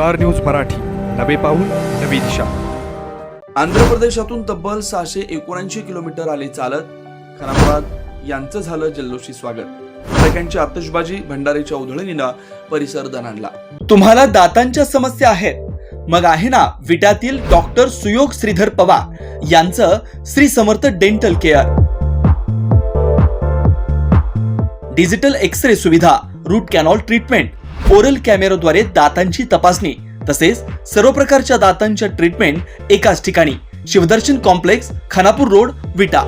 Star news Marathi. नवे पाऊल नवी दिशा. आंध्र प्रदेशातून तब्बल सहाशे एकोणऐंशी किलोमीटर आले चालत खनापुरात यांचं झालं जल्लोषी स्वागत. फटाक्यांची आतषबाजी भंडारीच्या उधळणीनं परिसर दणाणला. तुम्हाला दातांच्या समस्या आहेत. मग आहे ना विटातील डॉक्टर सुयोग श्रीधर पवार यांचं Shri Samarth dental care. Digital X ray सुविधा रूट कॅनॉल ट्रीटमेंट ओरल कॅमेराद्वारे दातांची तपासणी तसेच सर्व प्रकारच्या दातांच्या ट्रीटमेंट एकाच ठिकाणी. Shivdarshan complex Khanapur road Vita.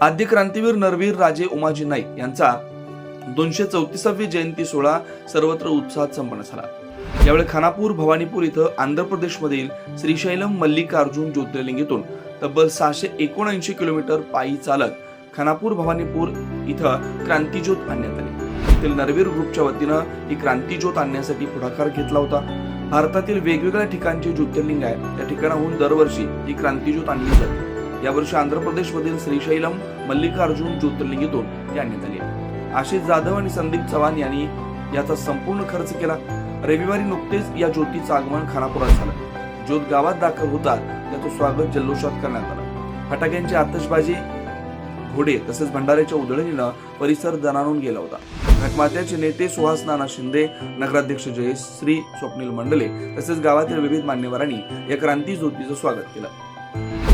आद्य क्रांतीवीर नरवीर राजे उमाजी नाईक यांचा दोनशे चौतीसावी जयंती सोहळा सर्वत्र उत्साहात संपन्न झाला. यावेळी खानापूर भवानीपूर इथं आंध्र प्रदेशमधील श्रीशैलम मल्लिकार्जुन ज्योतिर्लिंगेतून तब्बल सहाशे एकोणऐंशी किलोमीटर पायी चालत खानापूर भवानीपूर इथं क्रांतीज्योत आणण्यात आली. येथील नरवीर ग्रुपच्या वतीनं ही क्रांतीज्योत आणण्यासाठी पुढाकार घेतला होता. भारतातील वेगवेगळ्या ठिकाणचे ज्योतिर्लिंग आहे त्या ठिकाणाहून दरवर्षी ही क्रांतीज्योत आणली जाते. यावर्षी आंध्र प्रदेशमधील श्रीशैलम मल्लिकार्जुन ज्योतिर्लिंगीतून ती आणण्यात आली आहे आशिष जाधव आणि संदीप चव्हाण यांनी याचा संपूर्ण खर्च केला. रविवारी नुकतेच या ज्योतीचं आगमन खानापुरात झालं. ज्योत गावात दाखल होतात. त्याचं स्वागत जल्लोषात करण्यात आलं. फटाक्यांची आतषबाजी घोडे तसेच भंडाऱ्याच्या उधळणीनं परिसर दणाणून गेला होता. घटमात्याचे नेते सुहास नाना शिंदे नगराध्यक्ष जयश्री श्री स्वप्नील मंडले तसेच गावातील विविध मान्यवरांनी या क्रांती ज्योतीचं स्वागत केलं.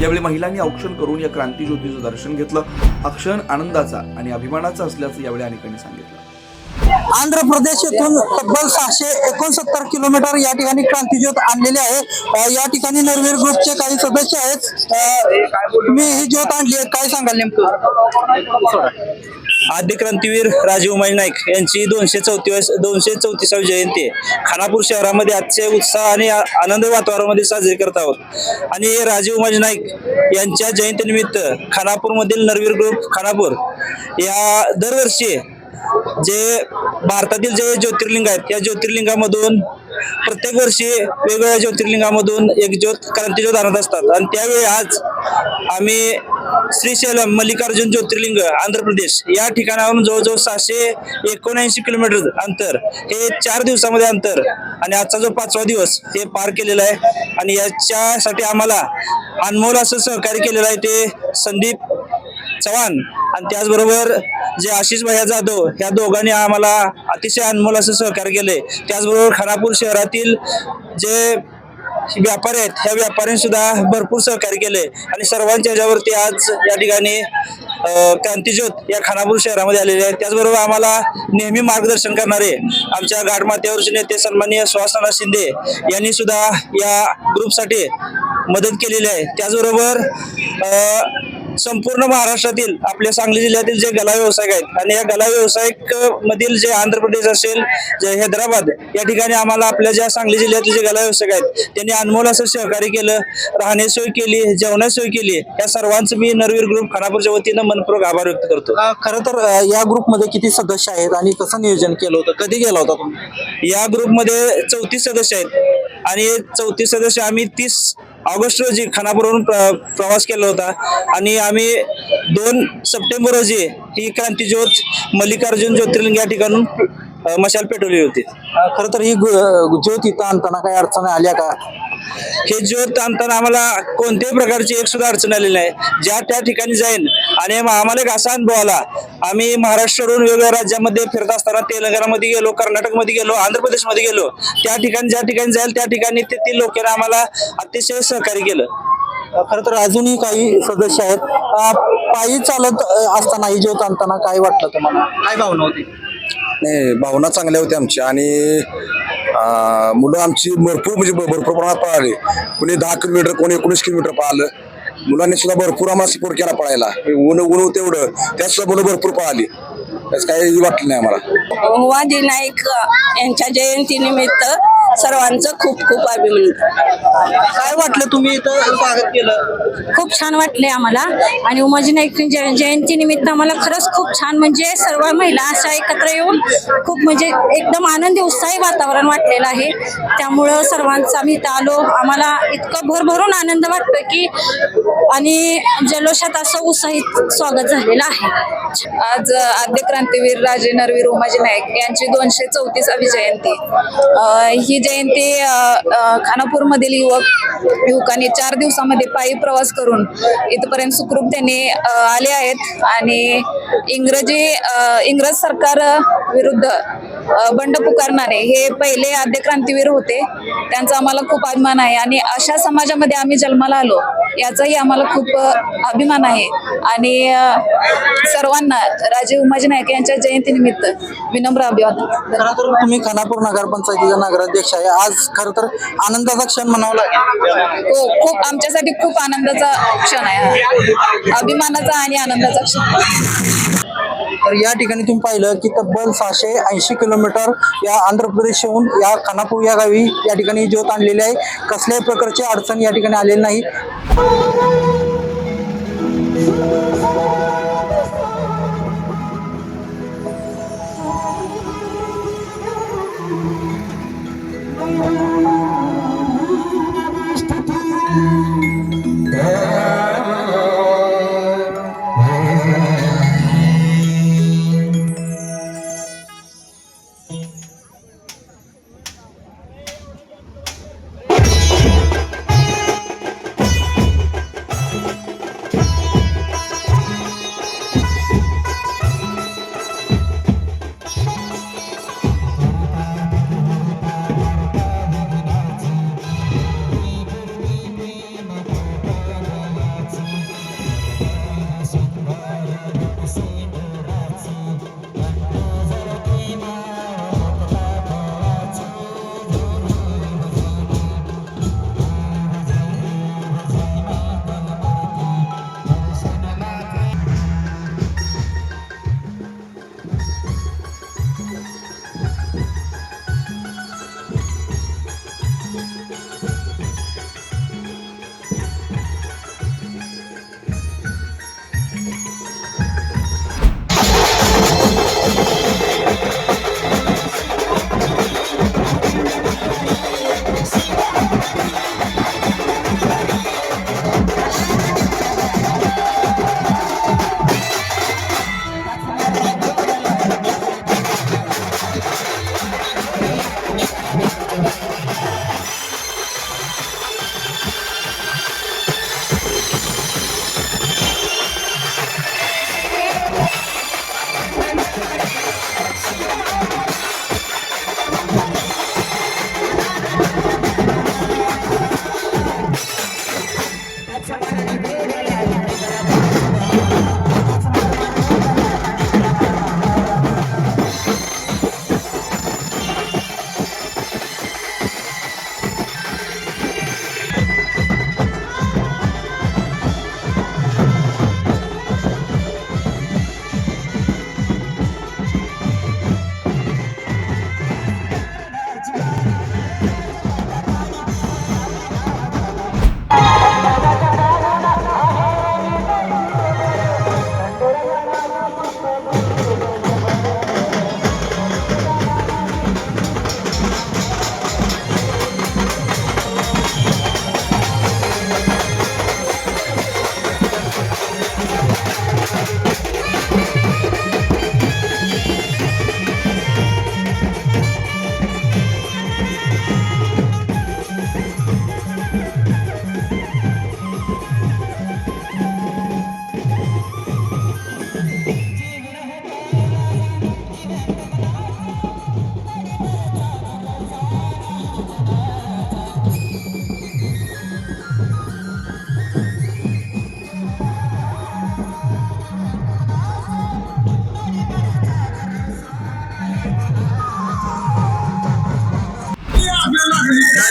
यावेळी महिलांनी औक्षण करून या क्रांती ज्योतीचं दर्शन घेतलं. अक्षण आनंदाचा आणि अभिमानाचा असल्याचं यावेळी अनेकांनी सांगितलं. आंध्र प्रदेश येथून तब्बल सहाशे एकोणसत्तर किलोमीटर या ठिकाणी क्रांतीज्योत आणलेली आहे. या ठिकाणी नरवीर ग्रुपचे काही सदस्य आहेत. तुम्ही ही ज्योत आणली आहे. काय सांगाल नेमकं? आद्य क्रांतीवीर राजीव उमाई नाईक यांची दोनशे चौतीस दोनशे चौतीसावी जयंती आहे. खानापूर शहरामध्ये आजचे उत्साह आणि आनंद वातावरणामध्ये साजरी करत आहोत. आणि राजीव उमाई नाईक यांच्या जयंतीनिमित्त खानापूरमधील नरवीर ग्रुप खानापूर या दरवर्षी जे भारतातील जे ज्योतिर्लिंग आहेत या ज्योतिर्लिंगामधून प्रत्येक वर्षी वेगवेगळ्या ज्योतिर्लिंगामधून एक ज्योत क्रांतीज्योत आणत असतात. आणि त्यावेळी आज आम्ही श्रीशैलम मल्लिकार्जुन ज्योतिर्लिंग आंध्र प्रदेश या ठिकाणाहून जवळजवळ सहाशे एकोणऐंशी किलोमीटर अंतर हे चार दिवसामध्ये अंतर आणि आजचा जो पाचवा दिवस हे पार केलेला आहे. आणि याच्यासाठी आम्हाला अनमोल असं सहकार्य केलेलं आहे ते संदीप चव्हाण. आणि त्याचबरोबर जे आशिष भैया जाधव ह्या दोघांनी आम्हाला अतिशय अनमोल असं सहकार्य केले. त्याचबरोबर खानापूर शहरातील जे व्यापारी आहेत ह्या व्यापाऱ्यांनी सुद्धा भरपूर सहकार्य केले. आणि सर्वांच्या ह्याच्यावरती आज या ठिकाणी क्रांतीज्योत या खानापूर शहरामध्ये आलेले आहेत. त्याचबरोबर आम्हाला नेहमी मार्गदर्शन करणारे आमच्या घाटमाथ्यावरचे नेते सन्माननीय सुहासना शिंदे यांनी सुद्धा या ग्रुपसाठी मदत केलेली आहे. त्याचबरोबर संपूर्ण महाराष्ट्रातील आपल्या सांगली जिल्ह्यातील जे गला व्यावसायिक आहेत आणि या गला व्यावसायिक मधील जे आंध्र प्रदेश असेल जे हैदराबाद या ठिकाणी आम्हाला आपल्या ज्या सांगली जिल्ह्यातील जे गला व्यावसायिक आहेत त्यांनी अनमोल असं सहकार्य केलं राहण्याची सोय केली जेवणाची सोय केली या सर्वांचं मी नरवीर ग्रुप खानापूरच्या वतीनं मनपूर्वक आभार व्यक्त करतो. खरं तर या ग्रुपमध्ये किती सदस्य आहेत आणि कसं नियोजन केलं होतं? कधी गेला होता तुम्ही? या ग्रुपमध्ये चौतीस सदस्य आहेत आणि चौतीस सदस्य आम्ही तीस ऑगस्ट रोजी खानापूरवरून प्र- प्रवास केला होता. आणि आम्ही दोन सप्टेंबर रोजी ही क्रांतीज्योत मल्लिकार्जुन ज्योतिर्लिंग या ठिकाणून मशाल पेटवली होती. खरं तर ही ज्योत इथं आणताना काही अडचण आल्या का? हे ज्योत आणताना आम्हाला कोणत्याही प्रकारची एक सुद्धा अडचण आलेली नाही. ज्या त्या ठिकाणी जाईन आणि आम्हाला एक असा अनुभव आला आम्ही महाराष्ट्रावरून वेगवेगळ्या राज्यामध्ये फिरत असताना तेलंगणामध्ये गेलो कर्नाटकमध्ये गेलो आंध्र प्रदेशमध्ये गेलो. त्या ठिकाणी ज्या ठिकाणी जाईल त्या ठिकाणी तेथील लोकांनी आम्हाला अतिशय सहकार्य केलं. खरं तर अजूनही काही सदस्य आहेत. पायी चालत असताना ही ज्योत आणताना काय वाटलं तुम्हाला? काय भावना होती? नाही भावना चांगल्या होत्या आमच्या आणि मुलं आमची भरपूर म्हणजे भरपूर प्रमाणात पळाली. कोणी दहा किलोमीटर कोणी एकोणीस किलोमीटर पळालं. मुलांनी सुद्धा भरपूर आम्हाला सपोर्ट केला पळायला. हे ऊन ऊन तेवढं एवढं. त्यात सुद्धा मुलं भरपूर पळाली. त्याच काही वाटलं नाही आम्हाला. वाजी नाईक यांच्या जयंतीनिमित्त सर्वांचं खूप खूप अभिनंदन. काय वाटलं तुम्ही इथं स्वागत केलं? खूप छान वाटले आम्हाला. आणि उमाजी नाईक जय- जयंती निमित्त आम्हाला खरंच खूप छान म्हणजे सर्व महिला अशा एकत्र येऊन खूप म्हणजे एकदम आनंदी उत्साही वातावरण वाटलेलं आहे. त्यामुळं सर्वांचं आम्ही इथं आलो. आम्हाला इतकं भरभरून आनंद वाटतोय की आणि जल्लोषात असं उत्साहित स्वागत झालेलं आहे. आज आद्य क्रांतीवीर राजे नरवीर उमाजी नाईक यांची दोनशे चौतीसावी जयंती अ, ही जयंती अ, अ, खानापूरमधील युवक युवकांनी चार दिवसामध्ये पायी प्रवास करून इथपर्यंत सुखरूप त्यांनी आले आहेत. आणि इंग्रजी इंग्रज सरकार विरुद्ध बंड पुकारणारे. हे पहिले आद्य क्रांतीवीर होते. त्यांचा आम्हाला खूप अभिमान आहे. आणि अशा समाजामध्ये आम्ही जन्माला आलो याचाही आम्हाला खूप अभिमान आहे. आणि सर्वांना राजे उमाजी नाईक यांच्या जयंतीनिमित्त विनम्र अभिवादन. खरं तर तुम्ही खानापूर नगरपंचायतीचा नगराध्यक्ष आहे. आज खरं तर आनंदाचा क्षण म्हणावा लागेल. हो खूप आमच्यासाठी खूप आनंदाचा क्षण आहे. हा. अभिमानाचा आणि आनंदाचा क्षण. तर या ठिकाणी तुम्ही पाहिलं की तब्बल सहाशे ऐंशी किलोमीटर या आंध्र प्रदेशहून या खानापूर या गावी या ठिकाणी ज्योत आणलेली आहे. कसल्याही प्रकारची अडचण या ठिकाणी आलेली नाही.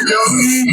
लागली